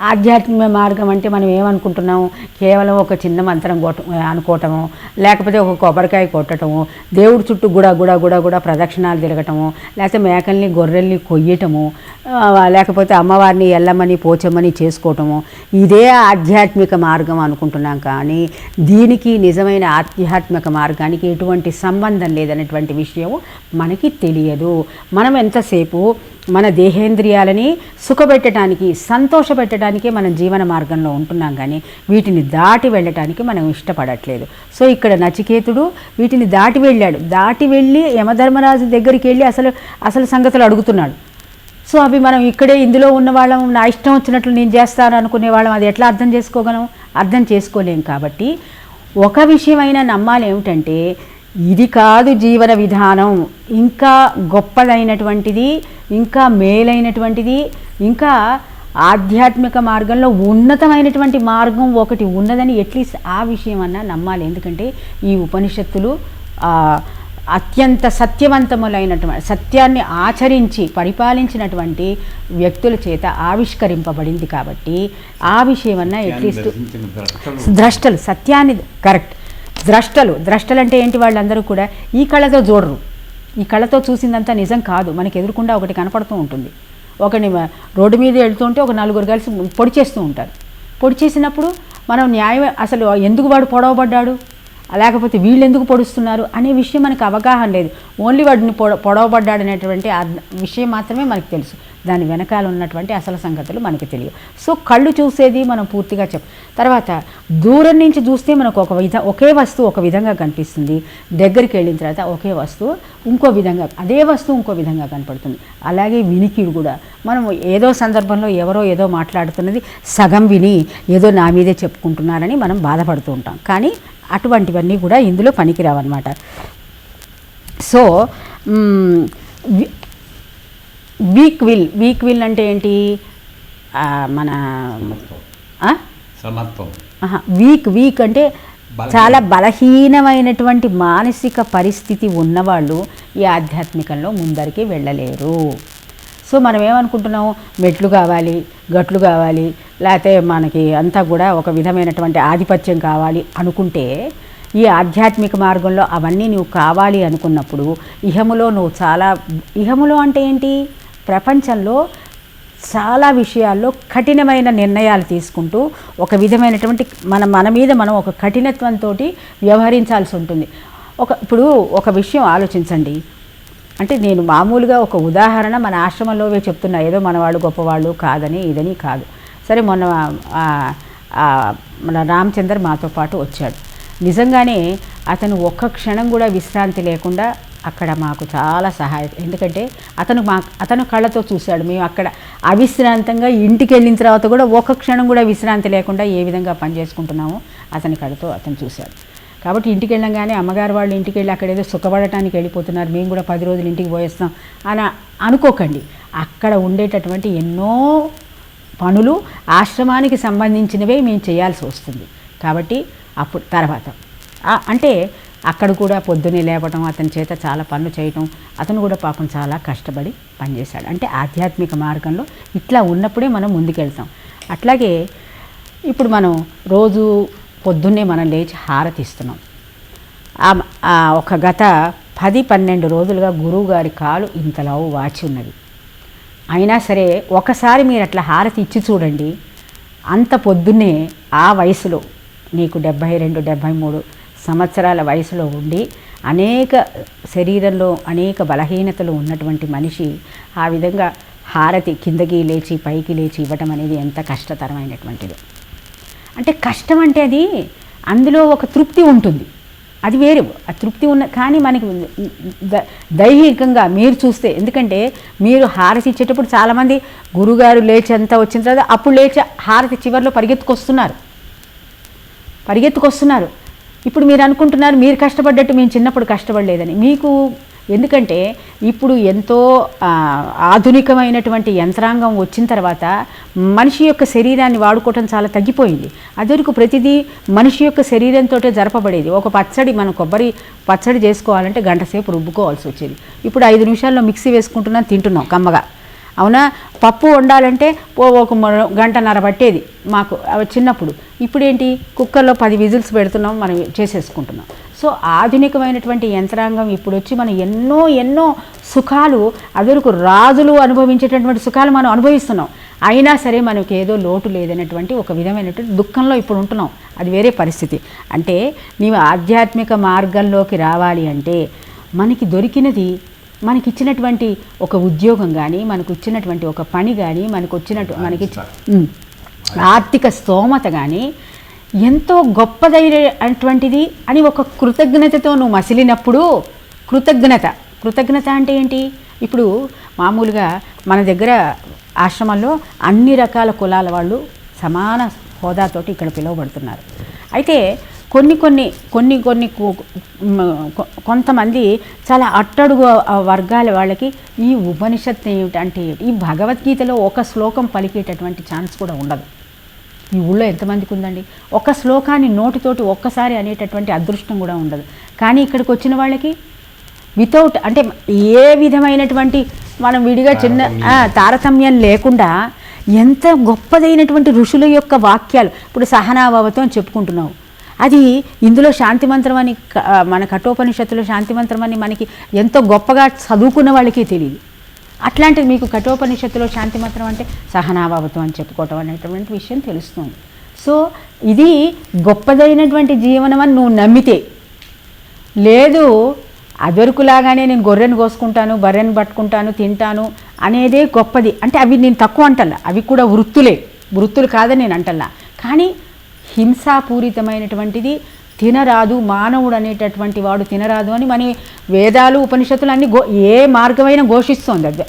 ఆధ్యాత్మిక మార్గం అంటే మనం ఏమనుకుంటున్నాము? కేవలం ఒక చిన్న మంత్రం కొట్ట అనుకోవటము లేకపోతే ఒక కొబ్బరికాయ కొట్టటము దేవుడి చుట్టూ గుడ గుడ గుడ గుడ ప్రదక్షిణాలు తిరగటము లేకపోతే మేకల్ని గొర్రెల్ని కొయ్యటము లేకపోతే అమ్మవారిని ఎల్లమని పోచమ్మని చేసుకోవటము ఇదే ఆధ్యాత్మిక మార్గం అనుకుంటున్నాం కానీ దీనికి నిజమైన ఆధ్యాత్మిక మార్గానికి ఎటువంటి సంబంధం లేదనేటువంటి విషయం మనకి తెలియదు. మనం ఎంతసేపు మన దేహేంద్రియాలని సుఖపెట్టడానికి సంతోషపెట్టడానికే మనం జీవన మార్గంలో ఉంటున్నాం కానీ వీటిని దాటి వెళ్ళటానికి మనం ఇష్టపడట్లేదు. సో ఇక్కడ నచికేతుడు వీటిని దాటి వెళ్ళాడు. దాటి వెళ్ళి యమధర్మరాజు దగ్గరికి వెళ్ళి అసలు అసలు సంగతులు అడుగుతున్నాడు. సో అవి మనం ఇక్కడే ఇందులో ఉన్న వాళ్ళం నా ఇష్టం వచ్చినట్లు నేను చేస్తాను అనుకునే వాళ్ళం అది ఎట్లా అర్థం చేసుకోగలం? అర్థం చేసుకోలేం కాబట్టి ఒక విషయమైనా నమ్మాలి ఏమిటంటే ఇది కాదు జీవన విధానం. ఇంకా గొప్పదైనటువంటిది ఇంకా మేలైనటువంటిది ఇంకా ఆధ్యాత్మిక మార్గంలో ఉన్నతమైనటువంటి మార్గం ఒకటి ఉన్నదని ఎట్లీస్ట్ ఆ విషయం అన్నా నమ్మాలి. ఎందుకంటే ఈ ఉపనిషత్తులు అత్యంత సత్యవంతములైనటువంటి సత్యాన్ని ఆచరించి పరిపాలించినటువంటి వ్యక్తుల చేత ఆవిష్కరింపబడింది కాబట్టి ఆ విషయమన్నా ఎట్లీస్ట్ ద్రష్టలు సత్యాన్ని కరెక్ట్. ద్రష్టలు. ద్రష్టలు అంటే ఏంటి వాళ్ళందరూ కూడా ఈ కళతో చూడరు ఈ కళతో చూసిందంతా నిజం కాదు. మనకి ఎదురుకుండా ఒకటి కనపడుతూ ఉంటుంది. ఒకని రోడ్డు మీద వెళ్తుంటే ఒక నలుగురు కలిసి పొడి చేస్తూ ఉంటారు. పొడి చేసినప్పుడు మనం న్యాయం అసలు ఎందుకు వాడు పొడవబడ్డాడు? లేకపోతే వీళ్ళు ఎందుకు పొడుస్తున్నారు? అనే విషయం మనకు అవగాహన లేదు. ఓన్లీ వాడిని పొడ పొడవబడ్డాడు అనేటువంటి విషయం మాత్రమే మనకు తెలుసు. దాని వెనకాల ఉన్నటువంటి అసలు సంగతులు మనకి తెలియవు. సో కళ్ళు చూసేది మనం పూర్తిగా చెప్ తర్వాత దూరం నుంచి చూస్తే మనకు ఒక విధ ఒకే వస్తువు ఒక విధంగా కనిపిస్తుంది. దగ్గరికి వెళ్ళిన తర్వాత ఒకే వస్తువు ఇంకో విధంగా అదే వస్తువు ఇంకో విధంగా కనపడుతుంది. అలాగే వినికిడు కూడా. మనం ఏదో సందర్భంలో ఎవరో ఏదో మాట్లాడుతున్నది సగం విని ఏదో నా మీదే చెప్పుకుంటున్నారని మనం బాధపడుతూ ఉంటాం. కానీ అటువంటివన్నీ కూడా ఇందులో పనికిరావన్నమాట. So weak will weak will అంటే ఏంటి? మన సమత్వం. వీక్ వీక్ అంటే. చాలా బలహీనమైనటువంటి మానసిక పరిస్థితి ఉన్నవాళ్ళు ఈ ఆధ్యాత్మికంలో ముందరికి వెళ్ళలేరు. సో మనం ఏమనుకుంటున్నాం మెట్లు కావాలి గట్లు కావాలి లేకపోతే మనకి అంతా కూడా ఒక విధమైనటువంటి ఆధిపత్యం కావాలి అనుకుంటే ఈ ఆధ్యాత్మిక మార్గంలో అవన్నీ నువ్వు కావాలి అనుకున్నప్పుడు ఇహములో నువ్వు చాలా ఇహములో అంటే ఏంటి? ప్రపంచంలో చాలా విషయాల్లో కఠినమైన నిర్ణయాలు తీసుకుంటూ ఒక విధమైనటువంటి మన మన మీద మనం ఒక కఠినత్వంతో వ్యవహరించాల్సి ఉంటుంది. ఒక ఇప్పుడు ఒక విషయం ఆలోచించండి. అంటే నేను మామూలుగా ఒక ఉదాహరణ మన ఆశ్రమంలోవే చెప్తున్నా. ఏదో మనవాళ్ళు గొప్పవాళ్ళు కాదని ఇదని కాదు. సరే మొన్న మన రామచందర్ మాతో పాటు వచ్చాడు. నిజంగానే అతను ఒక్క క్షణం కూడా విశ్రాంతి లేకుండా అక్కడ మాకు చాలా సహాయం. ఎందుకంటే అతను మా అతను కళ్ళతో చూశాడు. మేము అక్కడ అవిశ్రాంతంగా ఇంటికి వెళ్ళిన తర్వాత కూడా ఒక క్షణం కూడా విశ్రాంతి లేకుండా ఏ విధంగా పని చేసుకుంటున్నామో అతని కళ్ళతో అతను చూశాడు. కాబట్టి ఇంటికి వెళ్ళంగానే అమ్మగారు వాళ్ళు ఇంటికి వెళ్ళి అక్కడ ఏదో సుఖపడటానికి వెళ్ళిపోతున్నారు. మేము కూడా పది రోజులు ఇంటికి పోయేస్తాం అని అనుకోకండి. అక్కడ ఉండేటటువంటి ఎన్నో పనులు ఆశ్రమానికి సంబంధించినవే మేము చేయాల్సి వస్తుంది. కాబట్టి అప్పుడు తర్వాత. అంటే అక్కడ కూడా పొద్దున్నే లేపటం అతని చేత చాలా పనులు చేయటం అతను కూడా పాపం చాలా కష్టపడి పనిచేశాడు. అంటే ఆధ్యాత్మిక మార్గంలో ఇట్లా ఉన్నప్పుడే మనం ముందుకెళ్తాం. అట్లాగే ఇప్పుడు మనం రోజు పొద్దున్నే మనం లేచి హారతి ఇస్తున్నాం ఒక గత పది పన్నెండు రోజులుగా గురువు గారి కాలు ఇంతలా వాచి ఉన్నది. అయినా సరే ఒకసారి మీరు అట్లా హారతి ఇచ్చి చూడండి అంత పొద్దున్నే ఆ వయసులో నీకు డెబ్భై రెండు డెబ్భై మూడు సంవత్సరాల వయసులో ఉండి అనేక శరీరంలో అనేక బలహీనతలు ఉన్నటువంటి మనిషి ఆ విధంగా హారతి కిందకి లేచి పైకి లేచి ఇవ్వటం అనేది ఎంత కష్టతరమైనటువంటిది. అంటే కష్టం అంటే అది అందులో ఒక తృప్తి ఉంటుంది. అది వేరు. ఆ తృప్తి ఉన్న కానీ మనకి ద- దైహికంగా మీరు చూస్తే ఎందుకంటే మీరు హారతి ఇచ్చేటప్పుడు చాలామంది గురుగారు లేచి అంతా వచ్చిన తర్వాత అప్పుడు లేచి హారతి చివరిలో పరిగెత్తుకొస్తున్నారు. పరిగెత్తుకొస్తున్నారు. ఇప్పుడు మీరు అనుకుంటున్నారు మీరు కష్టపడ్డట్టు మేము చిన్నప్పుడు కష్టపడలేదని. మీకు ఎందుకంటే ఇప్పుడు ఎంతో ఆధునికమైనటువంటి యంత్రాంగం వచ్చిన తర్వాత మనిషి యొక్క శరీరాన్ని వాడుకోవటం చాలా తగ్గిపోయింది. అదివరకు ప్రతిదీ మనిషి యొక్క శరీరంతో జరపబడేది. ఒక పచ్చడి మనం కొబ్బరి పచ్చడి చేసుకోవాలంటే గంట సేపు రుబ్బుకోవాల్సి వచ్చేది. ఇప్పుడు ఐదు నిమిషాల్లో మిక్సీ వేసుకుంటున్నాం తింటున్నాం కమ్మగా. అవునా? పప్పు వండాలంటే ఓ ఒక గంటన్నర పట్టేది మాకు చిన్నప్పుడు. ఇప్పుడేంటి? కుక్కర్లో పది విజిల్స్ పెడుతున్నాం మనం చేసేసుకుంటున్నాం. సో ఆధునికమైనటువంటి యంత్రాంగం ఇప్పుడు వచ్చి మనం ఎన్నో ఎన్నో సుఖాలు అదొరకు రాజులు అనుభవించేటటువంటి సుఖాలు మనం అనుభవిస్తున్నాం. అయినా సరే మనకి ఏదో లోటు లేదనేటువంటి ఒక విధమైనటువంటి దుఃఖంలో ఇప్పుడు ఉంటున్నాం. అది వేరే పరిస్థితి. అంటే నీవు ఆధ్యాత్మిక మార్గంలోకి రావాలి అంటే మనకి దొరికినది మనకి ఇచ్చినటువంటి ఒక ఉద్యోగం కానీ మనకు ఇచ్చినటువంటి ఒక పని కానీ మనకు వచ్చినట్టు మనకి. ఆర్థిక స్తోమత కానీ ఎంతో గొప్పదైనటువంటిది అని ఒక కృతజ్ఞతతో నువ్వు మసిలినప్పుడు కృతజ్ఞత. కృతజ్ఞత అంటే ఏంటి? ఇప్పుడు మామూలుగా మన దగ్గర ఆశ్రమంలో అన్ని రకాల కులాల వాళ్ళు సమాన హోదాతోటి ఇక్కడ పిలువబడుతున్నారు. అయితే కొన్ని కొన్ని కొన్ని కొన్ని కొంతమంది చాలా అట్టడుగు వర్గాల వాళ్ళకి ఈ ఉపనిషత్తు ఏమిటంటే? ఈ భగవద్గీతలో ఒక శ్లోకం పలికేటటువంటి ఛాన్స్ కూడా ఉండదు. ఈ ఊళ్ళో ఎంతమందికి ఉందండి? ఒక శ్లోకాన్ని నోటితోటి ఒక్కసారి అనేటటువంటి అదృష్టం కూడా ఉండదు. కానీ ఇక్కడికి వచ్చిన వాళ్ళకి వితౌట్ అంటే ఏ విధమైనటువంటి మనం విడిగా చిన్న తారతమ్యం. లేకుండా ఎంత గొప్పదైనటువంటి ఋషుల యొక్క వాక్యాలు. ఇప్పుడు సహనాభావతో అని చెప్పుకుంటున్నావు. అది ఇందులో శాంతి మంత్రం అని మన కఠోపనిషత్తులో శాంతి మంత్రం అని మనకి ఎంతో గొప్పగా చదువుకున్న వాళ్ళకి తెలియదు. అట్లాంటిది మీకు కఠోపనిషత్తులో శాంతి మంత్రం అంటే సహనాభావతం అని చెప్పుకోవటం అనేటువంటి విషయం తెలుస్తుంది. సో ఇది గొప్పదైనటువంటి జీవనం అని నువ్వు నమ్మితే లేదు అదొరుకులాగానే నేను గొర్రెను కోసుకుంటాను బర్రెను పట్టుకుంటాను తింటాను అనేదే గొప్పది. అంటే అవి నేను తక్కువ అంటల్లా అవి కూడా వృత్తులే. వృత్తులు కాదని నేను అంటల్లా. కానీ హింసాపూరితమైనటువంటిది తినరాదు మానవుడు అనేటటువంటి వాడు తినరాదు అని మన వేదాలు ఉపనిషత్తులు అన్ని గో ఏ మార్గమైనా ఘోషిస్తోంది. అది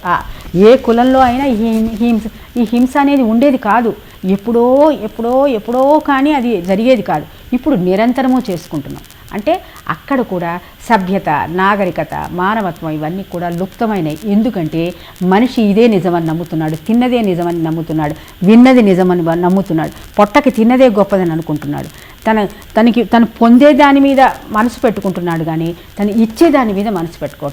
ఏ కులంలో అయినా ఈ హిం- హింస ఈ హింస అనేది ఉండేది కాదు. ఎప్పుడో ఎప్పుడో ఎప్పుడో కానీ అది జరిగేది కాదు. ఇప్పుడు నిరంతరము చేసుకుంటున్నాం. అంటే అక్కడ కూడా సభ్యత నాగరికత మానవత్వం ఇవన్నీ కూడా లుప్తమైనవి ఎందుకంటే మనిషి ఇదే నిజమని నమ్ముతున్నాడు తిన్నదే నిజమని నమ్ముతున్నాడు విన్నది నిజమని నమ్ముతున్నాడు పొట్టకి తిన్నదే గొప్పదని అనుకుంటున్నాడు. తన తనకి తను పొందే దాని మీద మనసు పెట్టుకుంటున్నాడు కానీ తను ఇచ్చే దాని మీద మనసు పెట్టుకోవట్లేదు